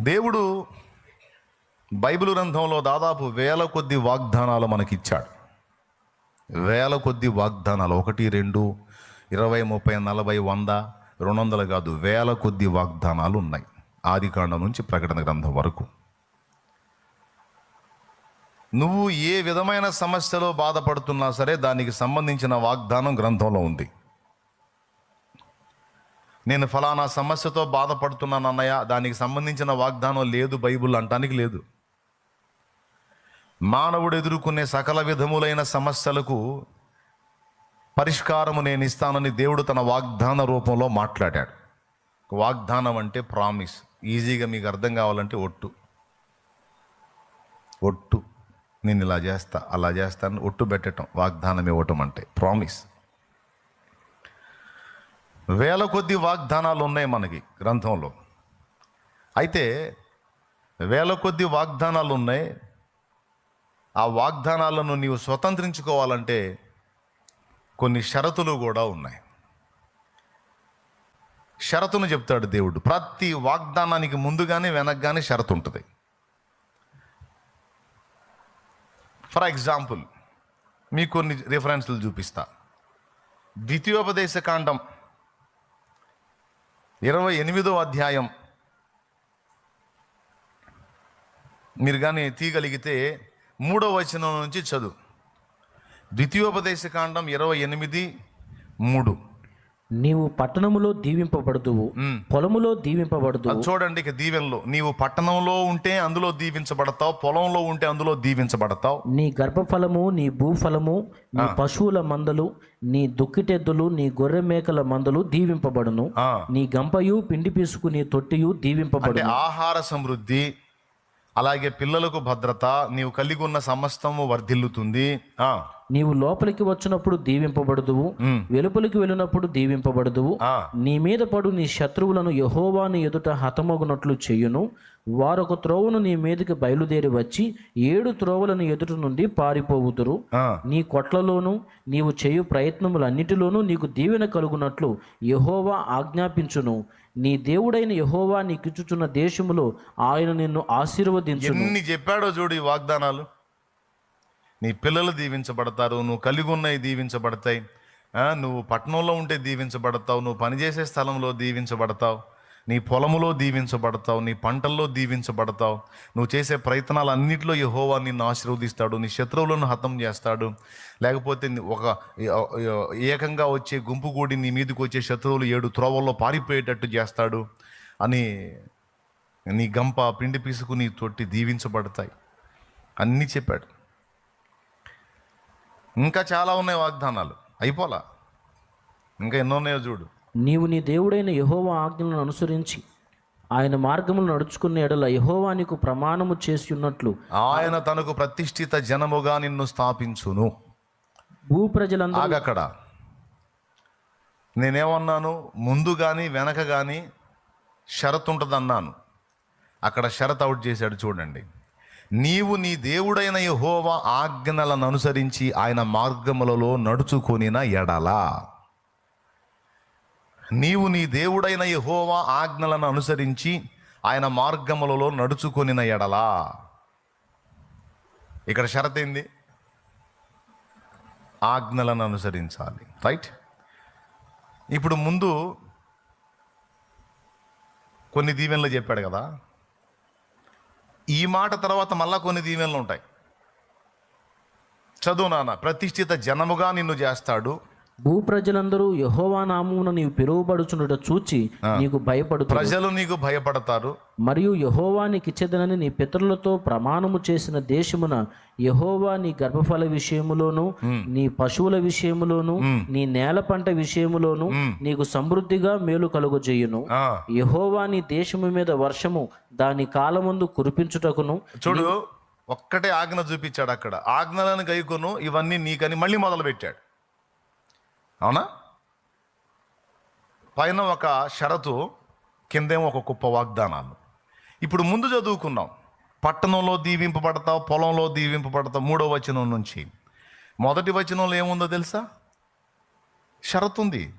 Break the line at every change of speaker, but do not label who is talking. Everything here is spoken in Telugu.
దేవుడు బైబిల్ గ్రంథంలో దాదాపు వేల కొద్ది వాగ్దానాలు మనకిచ్చాడు. వేల కొద్ది వాగ్దానాలు ఒకటి రెండు ఇరవై ముప్పై నలభై వంద రెండు వందలు కాదు వేల కొద్ది వాగ్దానాలు ఉన్నాయి. ఆది కాండం నుంచి ప్రకటన గ్రంథం వరకు. నువ్వు ఏ విధమైన సమస్యలో బాధపడుతున్నా సరే దానికి సంబంధించిన వాగ్దానం గ్రంథంలో ఉంది. నేను ఫలానా సమస్యతో బాధపడుతున్నాను అన్నయ్య దానికి సంబంధించిన వాగ్దానం లేదు బైబుల్ అంటానికి లేదు. మానవుడు ఎదుర్కొనే సకల విధములైన సమస్యలకు పరిష్కారము నేను ఇస్తానని దేవుడు తన వాగ్దాన రూపంలో మాట్లాడాడు. వాగ్దానం అంటే ప్రామిస్. ఈజీగా మీకు అర్థం కావాలంటే ఒట్టు. ఒట్టు. నేను ఇలా చేస్తా అలా చేస్తాను ఒట్టు పెట్టడం వాగ్దానం ఇవ్వటం అంటే ప్రామిస్. వేల కొద్ది వాగ్దానాలు ఉన్నాయి మనకి గ్రంథంలో. అయితే వేల కొద్ది వాగ్దానాలు ఉన్నాయి. ఆ వాగ్దానాలను నీవు స్వతంత్రించుకోవాలంటే కొన్ని షరతులు కూడా ఉన్నాయి. షరతును చెప్తాడు దేవుడు. ప్రతి వాగ్దానానికి ముందుగానే వెనక్గానే షరతు ఉంటుంది. ఫర్ ఎగ్జాంపుల్ మీకు కొన్ని రిఫరెన్స్లు చూపిస్తా. ద్వితీయోపదేశ కాండం ఇరవై ఎనిమిదో అధ్యాయం. మీరు కానీ తీయగలిగితే మూడో వచనం నుంచి చదువు. ద్వితీయోపదేశ కాండం ఇరవై ఎనిమిది మూడు.
నీవు పట్టణములో దీవింపబడుదువు పొలములో దీవింపబడుదువు
అది చూడండి ఇక దీవెనలో. నీవు పట్టణంలో ఉంటే అందులో దీవించబడతావు పొలంలో ఉంటే అందులో దీవించబడతావు.
నీ గర్భఫలము నీ భూఫలము నీ పశువుల మందలు నీ దుక్కిటెద్దులు నీ గొర్రె మేకల మందలు దీవింపబడును. నీ గంపయు పిండి పీసుకు నీ తొట్టియు
అంటే
దీవింపబడును.
ఆహార సమృద్ధి అలాగే పిల్లలకు భద్రత నీవు కలిగి ఉన్న సమస్తము వర్ధిల్లుతుంది. ఆ,
నీవు లోపలికి వచ్చినప్పుడు దీవింపబడుదువు వెలుపలికి వెళ్ళినప్పుడు దీవింపబడుదువు. నీ మీద పడు నీ శత్రువులను యహోవాని ఎదుట హతమగునట్లు చెయ్యును వారొక త్రోవను నీ మీదకి బయలుదేరి వచ్చి ఏడు త్రోవలను ఎదుట నుండి పారిపోవుదురు.
ఆ.
నీ కొట్లలోను నీవు చేయు ప్రయత్నములన్నిటిలోనూ నీకు దీవెన కలుగునట్లు యహోవా ఆజ్ఞాపించును. నీ దేవుడైన యహోవా నీకిచ్చుచున్న దేశములో ఆయన నిన్ను ఆశీర్వదించును.
ఎన్ని చెప్పాడో చూడు ఈ వాగ్దానాలు. నీ పిల్లలు దీవించబడతారు నువ్వు కలిగి ఉన్నవి దీవించబడతాయి నువ్వు పట్టణంలో ఉంటే దీవించబడతావు నువ్వు పనిచేసే స్థలంలో దీవించబడతావు నీ పొలములో దీవించబడతావు నీ పంటల్లో దీవించబడతావు. నువ్వు చేసే ప్రయత్నాలు అన్నింటిలో యహోవా నిన్ను ఆశీర్వదిస్తాడు నీ శత్రువులను హతం చేస్తాడు. లేకపోతే నీ ఒక ఏకంగా వచ్చే గుంపు కూడి నీ మీదకి వచ్చే శత్రువులు ఏడు త్రోవల్లో పారిపోయేటట్టు చేస్తాడు అని నీ గంప పిండి పిసుకు నీ తొట్టి దీవించబడతాయి. అన్నీ చెప్పాడు. ఇంకా చాలా ఉన్నాయి వాగ్దానాలు. అయిపోలా? ఇంకా ఎన్నో ఉన్నాయో చూడు.
నీవు నీ దేవుడైన యహోవా ఆజ్ఞలను అనుసరించి ఆయన మార్గములు నడుచుకున్న ఎడల యహోవా నీకు ప్రమాణము చేసి ఉన్నట్లు
ఆయన తనకు ప్రతిష్ఠిత జనముగా నిన్ను స్థాపించును.
భూ ప్రజలందరూ
నేనేమన్నాను? ముందు కానీ వెనక కానీ షరత్ ఉంటుందన్నాను. అక్కడ షరత్ అవుట్ చేశాడు చూడండి. నీవు నీ దేవుడైన యహోవ ఆజ్ఞలను అనుసరించి ఆయన మార్గములలో నడుచుకొనిన ఎడలా. నీవు నీ దేవుడైన యహోవ ఆజ్ఞలను అనుసరించి ఆయన మార్గములలో నడుచుకొనిన ఎడలా. ఇక్కడ షరత్ ఏంది? ఆజ్ఞలను అనుసరించాలి. రైట్? ఇప్పుడు ముందు కొన్ని దీవెనలు చెప్పాడు కదా. ఈ మాట తర్వాత మళ్ళా కొన్ని దీవెనలు ఉంటాయి. చదువు నాన్న ప్రతిష్ఠిత జనముగా నిన్ను చేస్తాడు.
భూ ప్రజలందరూ యహోవా నామమున నీవు పిలువబడుచుండట చూచి నీకు భయపడుతారు
ప్రజలు నీకు భయపడతారు.
మరియు యహోవా నీకిచ్చేదనని నీ పితరులతో ప్రమాణము చేసిన దేశమున యహోవా నీ గర్భఫల విషయములోను నీ పశువుల విషయములోను నీ నేల పంట విషయములోను నీకు సమృద్ధిగా మేలు కలుగజేయును. యహోవా నీ దేశము మీద వర్షము దాని కాలముందు కురిపించుటకును.
చూడు ఒక్కటే ఆజ్ఞ చూపించాడు అక్కడ. ఆజ్ఞలను గైకొను ఇవన్నీ నీకని మళ్ళీ మొదలు పెట్టాడు అవునా? పైన ఒక షరతు కిందేమో ఒక గొప్ప వాగ్దానాలు. ఇప్పుడు ముందు చదువుకున్నాం పట్టణంలో దీవింపబడతావు పొలంలో దీవింపబడతావు మూడో వచనం నుంచి. మొదటి వచనంలో ఏముందో తెలుసా? షరతు ఉంది.